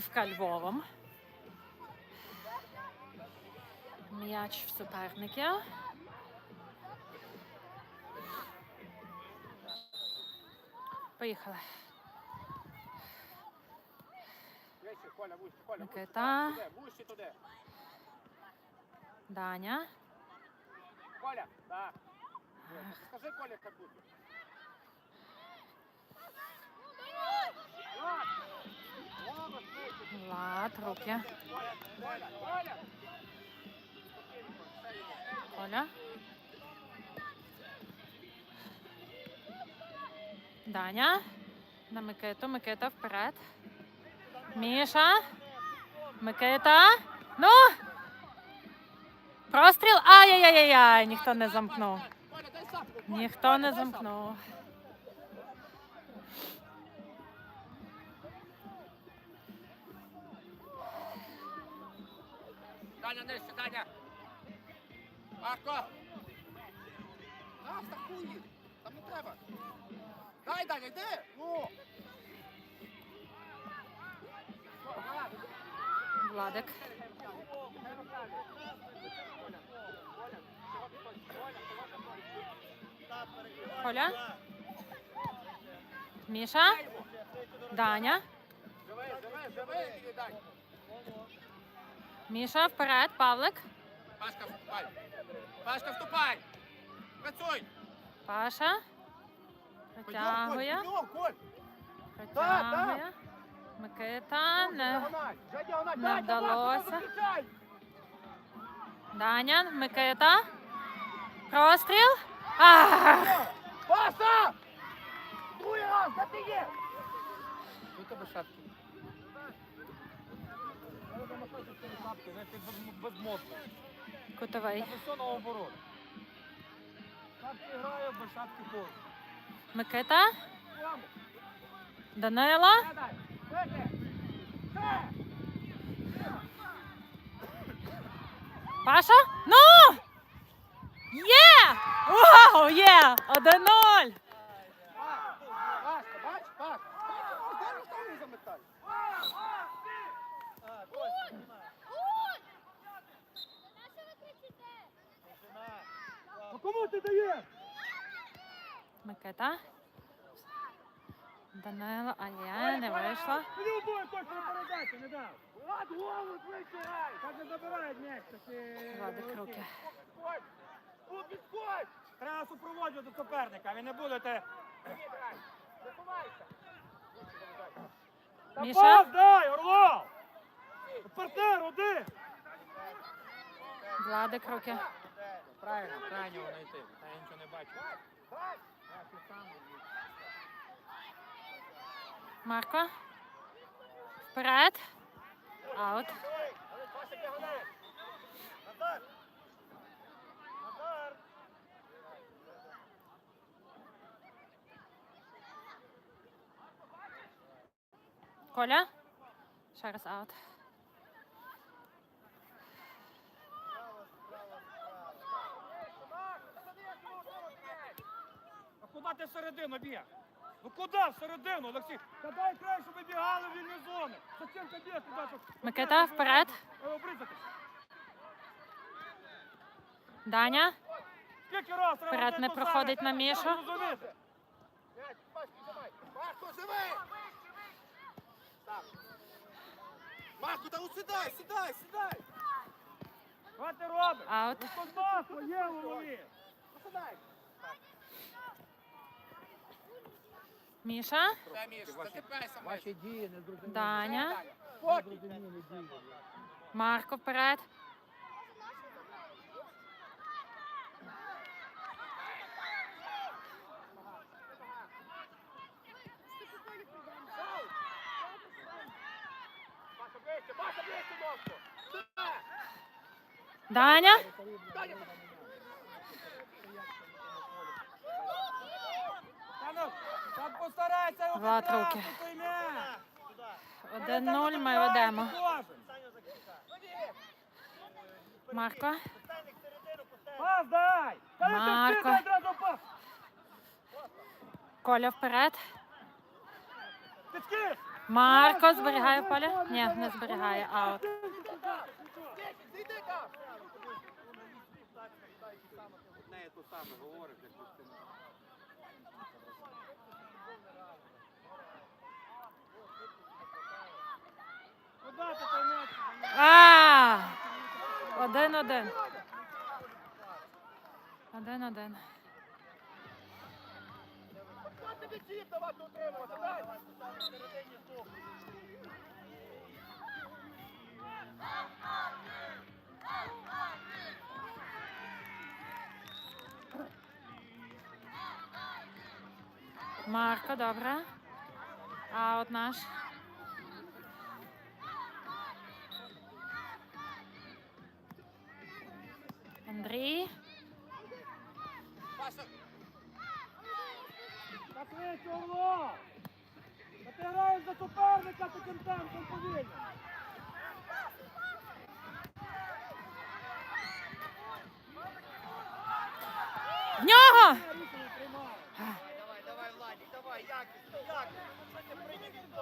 з Львовом. М'яч в суперників. Поїхали. Микита. Даня. Коля, так. Скажи Коля, як буде. Влад, руки. Коля. Даня. На Микиту. Микита вперед. Міша. Микита. Ну. Простріл. Ай-яй-яй-яй. Ніхто не замкнув. Ніхто не замкнув. Даня, нижче, Даня. Марко. На, стакуй. Там не треба. Дай, Даня, йди. Ну. Владик. Коля. Міша. Даня. Живи, живи, живи, дай. Міша вперед. Павлик. Пашка, вступай. Пашка, вступай. Працюй. Паша. Протягує. Підйом, Коль. Протягує. Микита. Не. Діагональ. не вдалося. Даня. Микита. Простріл. Ах! Паша! Другий раз, де ти є? Тут тебе шапки. Безмозно. Кутовий. все наоборот. Шапки граю, без шапки поруч. Микита. Данила. Паша? Ну! Є! Вау! Є! 1-0! Пашка, бач, Паш. Зараз там не заметай. А кому ти даєш? Микита. Данила, а є, не вийшло. Мені обоє точно передачі не дав. Влад, голову швидше грай. Так не забирають м'яч. Владик руки. Підходь. Треба супроводжувати суперника, ви не будете... Та Міша? пас дай, Орлов! Партнер, один! Владик руки. Правильно, крайнього знайти. Та я нічого не бачу. Марко. Вперед. Аут. Коля. Ще раз аут. А куди ти всередину біг? Ну куди всередину, Олексій? Та дай край, щоб ви бігали в вільні зони. Зачем ти біг туди, щоб... Микита, вперед. Обрізатись. Даня. Скільки раз треба Вперед не проходить на Мішу. Треба зрозуміти. Марко, та ну сідай, сідай. Що ти робиш? Аут. Ну то є в голові. Ну сідай. Міша. Ваші дії не зрозуміли. Даня. Зрозуміли дії. Марко вперед. Даня. Та ну, та постарайся його Влад, руки. той м'яч. 1-0 ми ведемо. Марко. Пас дай! Марко. Коля вперед. Марко зберігає поле? Ні, не зберігає. Аут. Зійди там! Одне і то саме говориш, як ти Куди ти той м'яч? А! Чіп давати утримувати, дай! Марко, добре. Аут наш. Андрій. Та суперника таким темпом повільно. В нього! Давай, давай, Владик, давай, якісно, якісно. Що ти прийняв від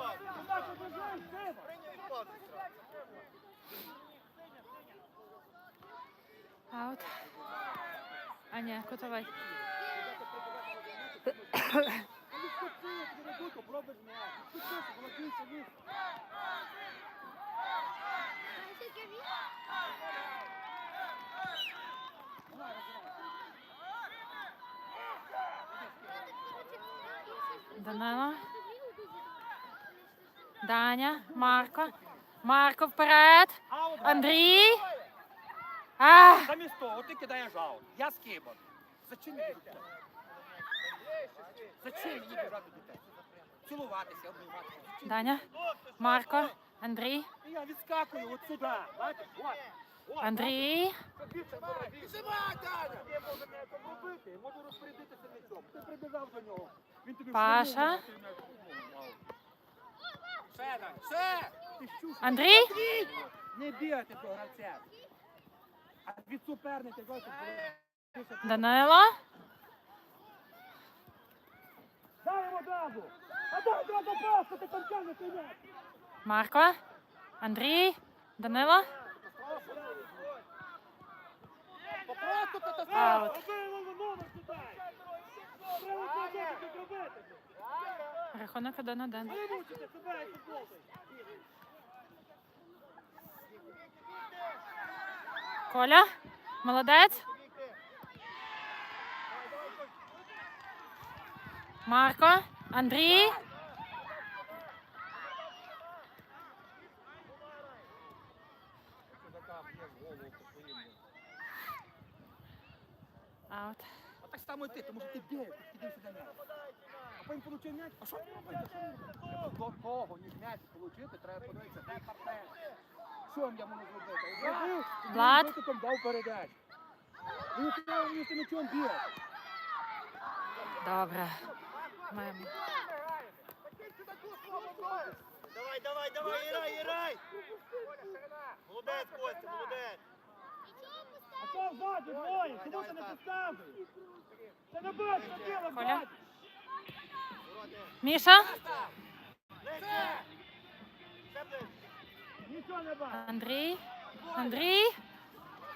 воно більше лізло. Данило. Даня. Марко. Марко вперед. Аут. Андрій. А! Замість того, ти кидаєш аут. Я скибор. Зачем мені біжати? Зачем мені біжати до тебе? Цілуватися, обніматися. Зачем? Даня. Марко. Андрій. І я відскакую от сюди. Бачиш? От. От. Андрій. Піджимай, Даня! Я можу не робити, я можу розпорядитися м'ячом. Ти прибіжав до нього. Він тобі Паша. всунув, а ти м'яч всунув. Ще, Даня, ще! Ти що? Андрій. Не бігайте до гравця. А від суперника бо- Дай йому одразу! А дай одразу просто, ти там тягнеш той. Марко. Андрій. Данило. Попросту катастрофа! Аут. Роби йому номер туди. Треба знати, що робити. Рахунок один-один. Не мучите себе, як футбол. Коля. Молодець. Марко. Андрій. Аут. А так само і ти, тому що ти бігаєш, ти кидаєш сюди м'яч. А потім получив м'яч, а що мені робити? До того, ніж м'яч отримати, треба подивитися, де партнер. Що я можу зробити? Влад. він дав передачу. Він треба мені тим м'ячом бігати. Добре. Маємо. Давай, давай, давай, грай, грай! Молодець, Костя, молодець! А що ззаді двоє? Чому ти не підказуєш? Це не бачиш, діло Коля. ззаді. Міша. Ще! Ще Андрій. Андрій.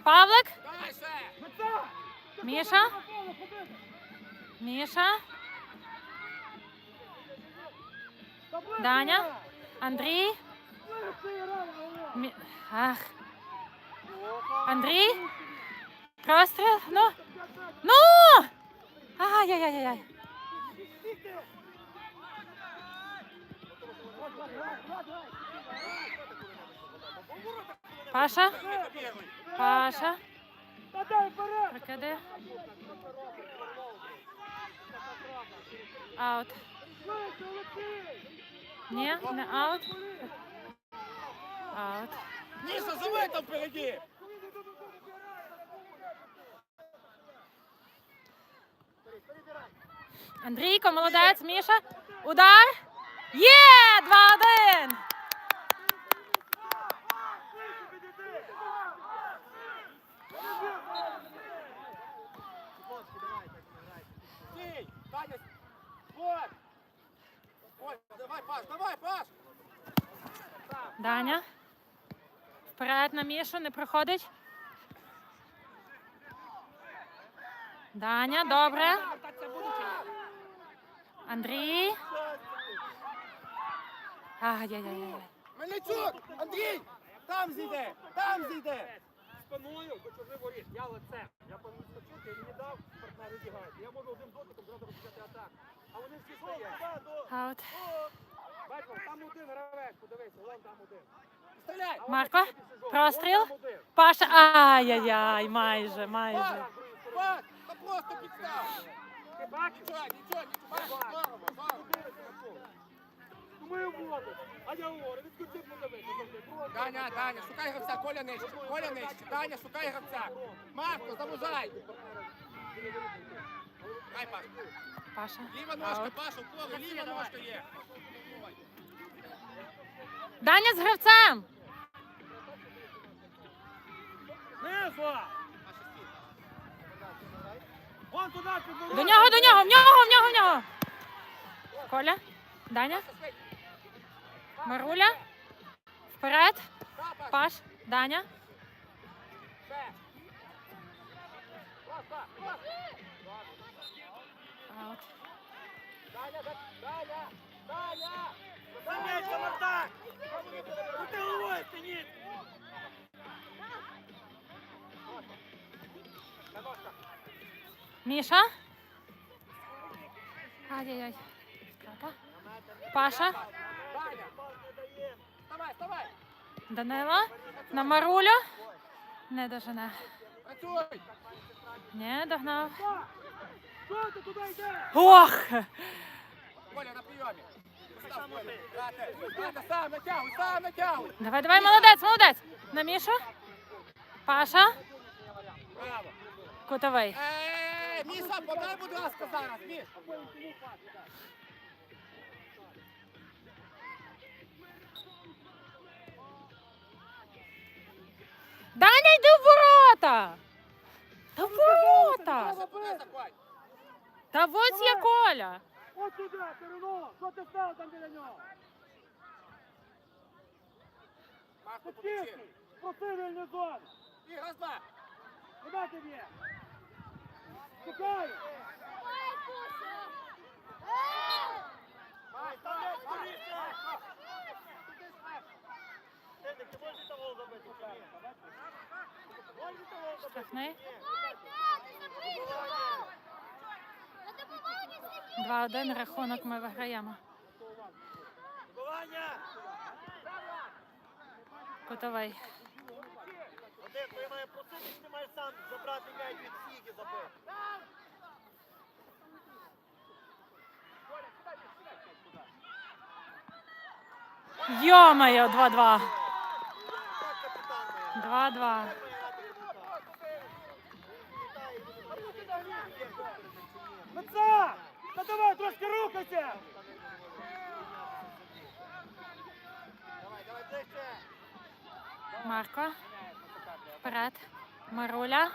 Павлик. Міша? Міша. Даня? Андрій. Ах. Андрій. Простріл. Ну. Ну. Ай-яй-яй-яй. Паша. Паша. Вперед! Аут. Ні, не аут. Аут. Міша, завай там впереді! Андрійко, молодець, Міша. Удар. Є! 2-1. Стій! Даня! Ой, давай, Паш, давай, Паш! Даня. Вперед на Мішу, не проходить. Даня, добре. Андрій. Ай-яй-яй. Мельничук! Андрій! Там зійде! Там зійде! Спиною до чужих воріт. Я лицем. Я повинен скочити, я не дав партнеру бігати. Я можу одним дотиком зразу розпочати атаку. А вони всі стоять. Аут. Бачимо, там один гравець, подивися, вон там один. Стріляй! Марко, простріл. Паша. Ай-яй-яй, майже, майже. Пак! Та просто підстав! Ти бачиш? Нічого, нічого, нічого! Воду. А я говорю, відкрути подивися. завжди. Даня, Даня, шукай гравця, Коля нижче, Коля нижче, Даня, шукай гравця. Марко, завужай. Дай, Паш. Паша. Ліва ножка. Паша, в поле, ліва ножка є. Даня з гравцем. Низу! Вон туди, До нього, до нього, в нього, в нього, в нього. Коля. Даня. Маруля. Вперед. Паш. Даня. Аут. Даня, да- Даня, Даня. Заметь, Марта! Ти головою стініть! Та ножка. Міша. Ай-яй-яй. Втрата. Паша. Даня. Вставай, вставай. Данила. На Марулю. Не дожене. Не догнав. Ох! Давай, давай, молодець, молодець. На Мішу. Паша. Кутовий. Е, Міша, подай, будь ласка, зараз, Міш. Даня, йди в ворота! Та в ворота! Та ось є Коля. Ось туди, Кирино! Що ти став там біля нього? Марко, помічи. Вільну зону! І раз, два. Куди ти б'є? Шукаю! Май, май, май. Штрафний. 2-1 рахунок ми виграємо. Ваня! Кутовий. Один, ти має просити, ти маєш сам забрати м'яч від всіх і. Йо-моє, 2-2. 2-2. Митца! Та давай, трошки рухайся! Марко. Вперед. Маруля.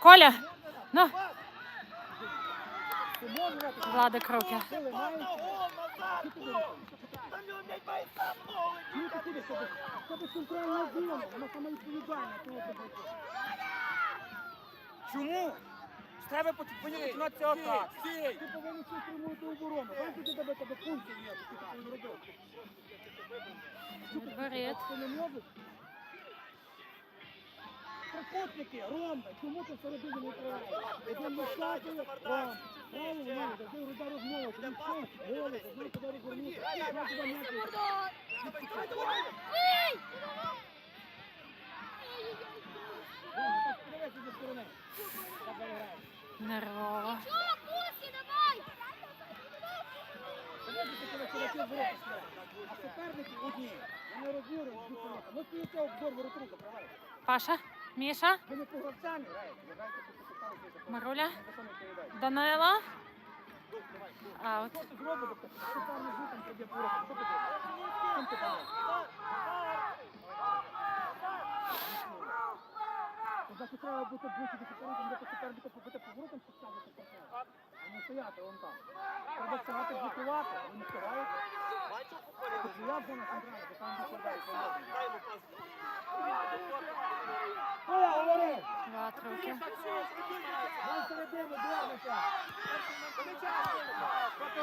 Коля, ну! Владик руки. Пас на гол, назад, гол! Там його м'яч має сам ноги! Чому? Треба починати цього так. Ти повинен все стримувати оборону. Бачиш, ти тебе тебе пунктів є, ти робив. Відворіт. Ти не можеш? Трикутники, ромби, чому ти всередині не триваєш? Один вискакує, ромб. Правильно, ні, завжди груда розмова, ти що? Голос, знай куди розвернути, знай куди м'яч. Ромб, так подивися зі сторони. Так граєш. Нервово. А суперники одні. Вони суперника. Ну стоїться обзор воротрука, правильно? Паша. Міша. Маруля. Данила. Аут. Що? Значить, треба бути ближче до суперника, де тепер бути побити поворотом, підставити партнера. А не стояти вон там. Треба встигати блокувати, а вони встигають. Попереду? Тут я зона центральна, бо там викладає. Дай йому пас. Коля, говори! Два руки. Дай середину, дивимося!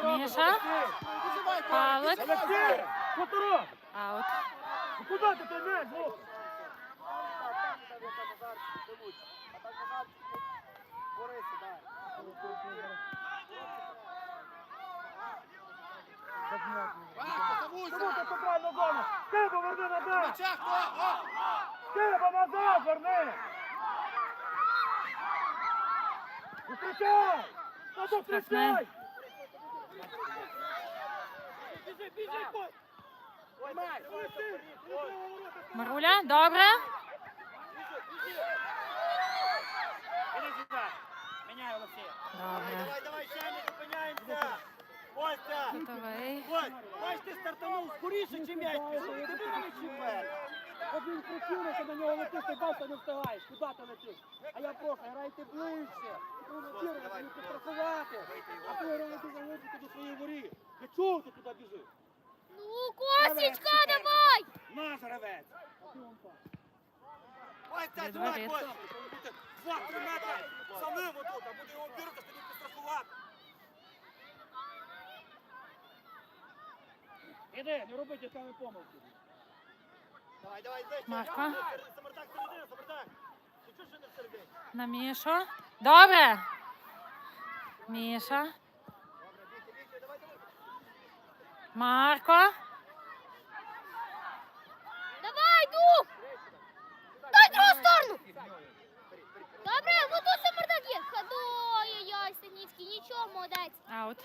Міша. Павлик. Олексій! Хуторок! Аут. Ну куди ти той м'яч? Ну? Борися, дай. Кому ти центральну зону? Ти поверни назад! Ти назад верни! Зустрічай! Та зустрічай! Біжи, біжи! Олексій! Маруля, добре. Іди сюди! Міняй Олексія! Добре. Давай, давай, ще не зупиняємося! Ось, бач, ти стартанув скоріше, чим м'яч пішов. Ти вперед. От він прикинувся на нього летиш, ти бачиш, не встигаєш. Куди ти летиш? А я прошу, грайте ближче. Провокуйте, не підстрахувати. А ти граєте залежити до своєї ворі. Для чого ти туди біжиш? Ну, Костечка, давай! На, гравець! А ти вон там. Костя, Від давай. Костя. Два-три метри за ним отут, а буде його бірка, тоді підстрахувати. Іди, не роби ті помилки. Давай, давай, дай. Марко. Самартак середина, Самартак. Ти чого ще не всередині? На Мішу. Добре. Міша. Добре, бігти, бігти, давай, давай. Марко. Давай, дух! Дай другу сторону! Добре, вот тут Самардак є. Ходу, ой-ой-ой, Синіцький, нічого, молодець. Аут.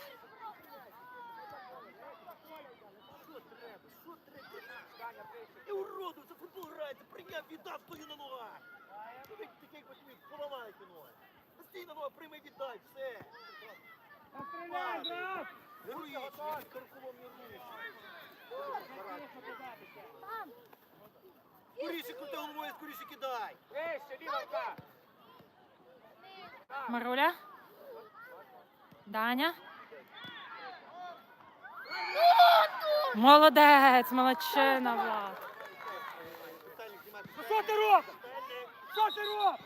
І уроду, це футбол грається, прийняв, віддав, стою на ногах. Ну, ви такий ботвік, поламайте ноги. Стій на ногах, прийми, віддай, все. Стріляй, брат! Героїчно, каркулом не руш. Там. Скоріше крути головою, скоріше кидай. Маруля. Даня. Молодець, молодчина, Влад. Ну що ти робиш? Що ти робиш?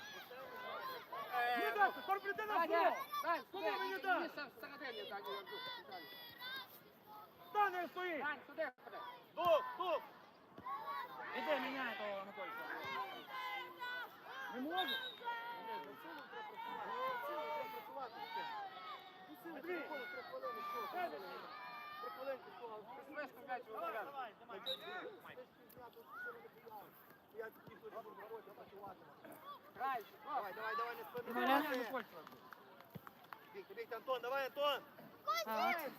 Не дай, скоро прийде на флот! Куди мені дай? Стане стоїть! Дух, дух. Іди, міняй того Анатолія. Не може? Андрій, Давай, давай, давай, не спини. Оля. Бігти, бігти, Антон, давай, Антон. Аут.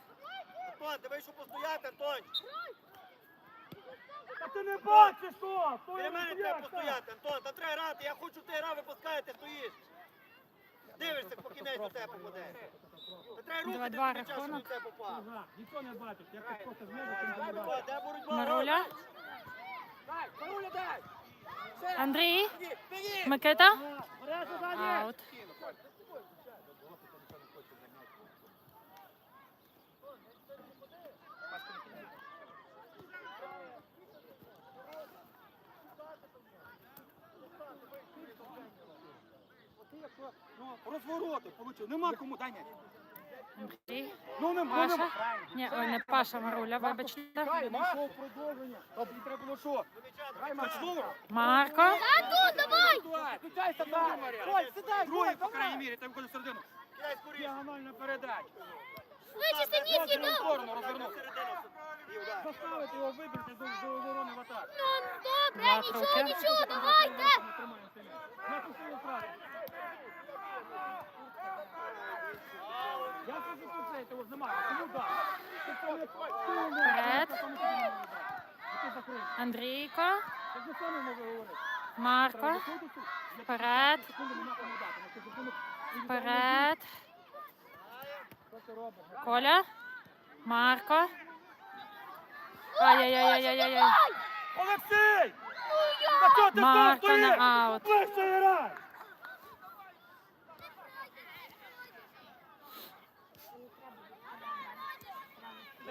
Антон, ти вийшов постояти, Антон. Та ти не бачиш що? Стой, мене треба постояти, Антон, та треба грати. Я хочу, ти випускає, ти стоїш. Дивишся, поки кінець до тебе попаде. Та треба ти щоб рахунок. до тебе попав. Ніхто не бачить, я ти просто змежу, ти не бачиш. де боротьба? Маруля. Дай, Маруля, дай. Андрій. Микита. Аут. Якщо, ну, розвороти получив, нема кому, дай м'яч. Андрій. Ну, не, ну, не, Паша. Ні, ой, не Паша, Маруля, вибачте. Чекай, пішов продовження. А тобі треба було що? Грай матч знову. Марко. Тату, давай! Включайся там. Ой, сідай, Другий, по крайній мірі, там виходить середину. Кидай скоріше. Діагональна передача. Швидше, Синіцький, Розвернув ну! сторону, розвернув. Заставити його вибрати до, до оборони в атаку. Ну, добре, Два нічого, кроки. нічого, давайте! Сильно. Вправо. Я кажу, що це, того ж немає. Тому так. Вперед. Андрійко. Марко. Вперед. Вперед. Коля. Марко. Ай-яй-яй-яй-яй-яй. Олексій! Марко на аут. Ближче грай!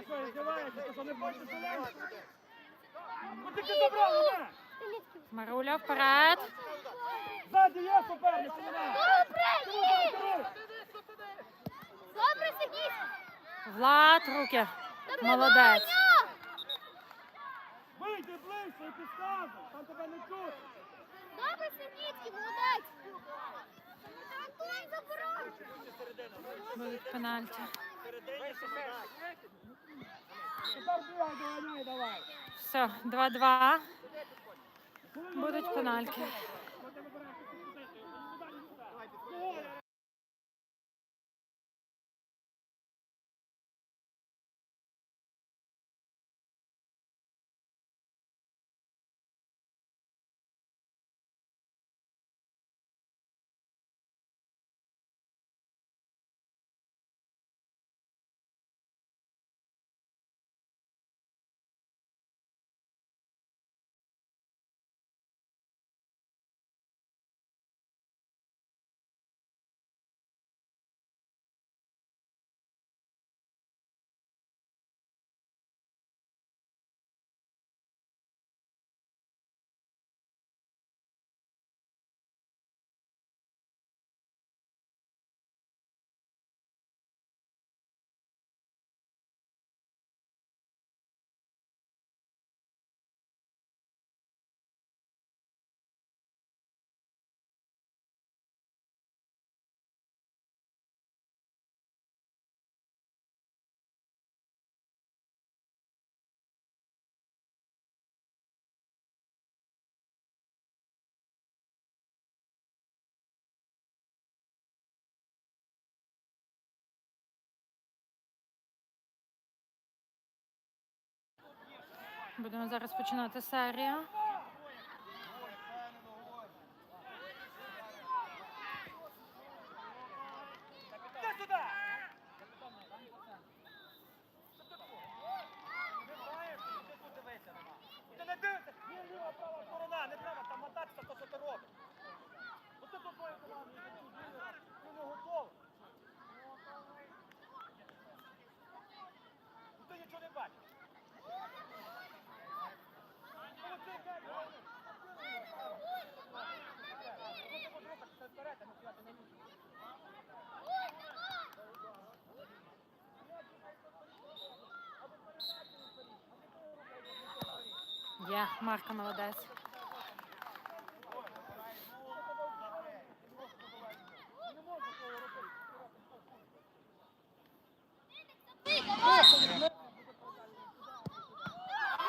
Що, здіваєшся? Ти що, не хочеш Зеленського? Ну ти ти забрав мене! Маруля вперед. Ззаді є суперник? Добре, керуєш? Добре, Сергій! Влад, руки. Добре, Молодець. Вийди ближче і підказуй, там тебе не чути. Добре, Сергійський, молодець! Антон, забирай! Будуть пенальті. Все, 2-2. Будуть пенальті. Будемо зараз починати серію. Іди сюди! Ти не дивишся, є ліва, права сторона, не треба там мотатися, то що ти робиш. Оце тут твоя команда, ти не готовий. Ну ти нічого не бачиш. Ну, оце йде, правильно? Ну, ти можеш рухатися вперед, а не стояти на місці. Є, Марка молодець.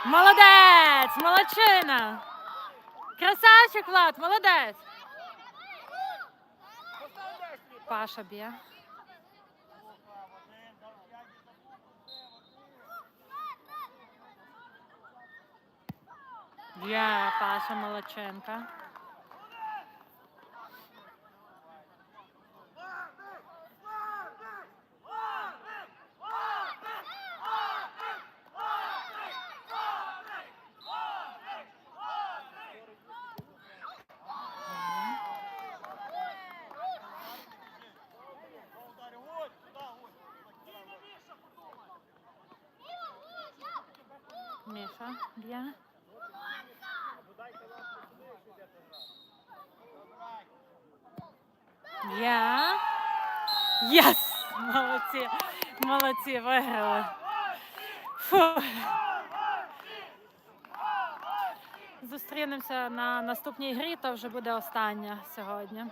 Молодець! Молодчина! Красавчик, Влад, молодець! Паша б'є. Є, Паша Молодченка. Міша б'є. Я. Єс! Молодці! Молодці, виграли. Фу. Зустрінемося на наступній грі, то вже буде остання сьогодні.